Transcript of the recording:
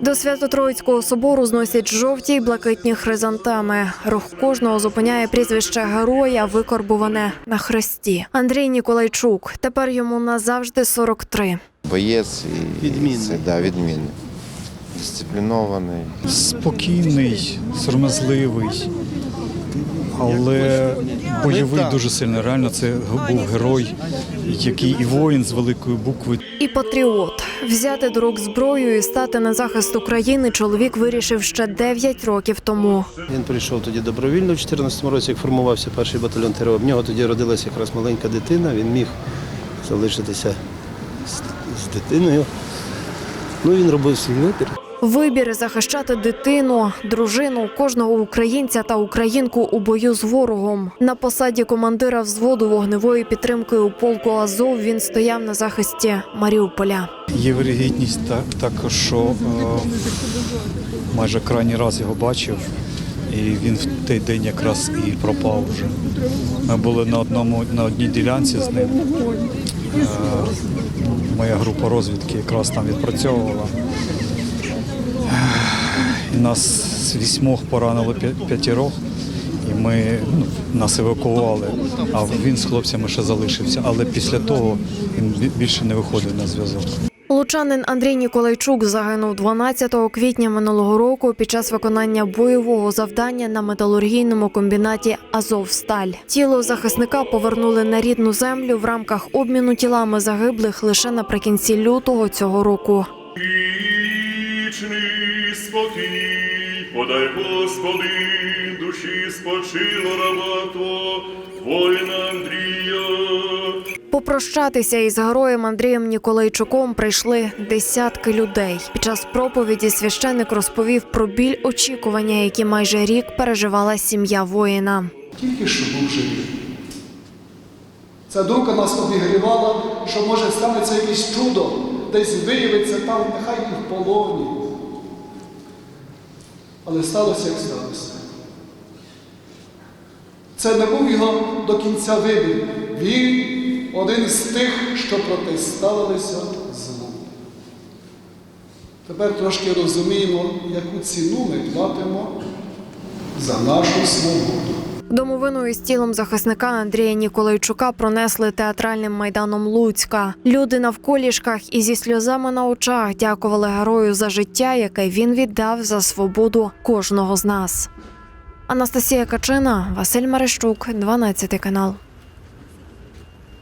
До Свято-Троїцького собору зносять жовті й блакитні хризантеми. Рух кожного зупиняє прізвище героя, викорбуване на хресті. Андрій Ніколайчук. Тепер йому назавжди 43. Боєць і Відмінний. Це, да, відмінний. Дисциплінований. спокійний, сором'язливий, але бойовий дуже сильно. Реально, це був герой, який і воїн з великої букви. І патріот взяти до рук зброю і стати на захист України чоловік вирішив ще 9 років тому. Він прийшов тоді добровільно у 2014 році, як формувався перший батальйон ТРО. В нього тоді родилася якраз маленька дитина, він міг залишитися з, з дитиною. Ну, він робив свій вибір. Вибір захищати дитину, дружину кожного українця та українку у бою з ворогом. На посаді командира взводу вогневої підтримки у полку Азов він стояв на захисті Маріуполя. Є вирігідність так, також, що е, майже крайній раз його бачив, і він в той день якраз і пропав вже. Ми були на одному на одній ділянці з ним. Е, моя група розвідки якраз там відпрацьовувала. Нас з вісьмох поранило п'я- п'ятірох, і ми ну, нас евакуували. А він з хлопцями ще залишився. Але після того він більше не виходив на зв'язок. Лучанин Андрій Ніколайчук загинув 12 квітня минулого року під час виконання бойового завдання на металургійному комбінаті Азовсталь. Тіло захисника повернули на рідну землю в рамках обміну тілами загиблих лише наприкінці лютого цього року. Вічний спокій, подай Господи, душі спочило раба Твого, воїна Андрія. Попрощатися із героєм Андрієм Ніколайчуком прийшли десятки людей. Під час проповіді священик розповів про біль очікування, які майже рік переживала сім'я воїна. тільки що був живий. Ця думка нас обігрівала, що може станеться якесь чудо, десь виявиться там, нехай і в полоні. Але сталося, як сталося. Це не був його до кінця вибір. Він один з тих, що протиставилися злу. Тепер трошки розуміємо, яку ціну ми платимо за нашу свободу. Домовину із тілом захисника Андрія Ніколайчука пронесли театральним майданом Луцька. Люди навколішках і зі сльозами на очах дякували герою за життя, яке він віддав за свободу кожного з нас. Анастасія Качина, Василь Мерещук, 12 канал.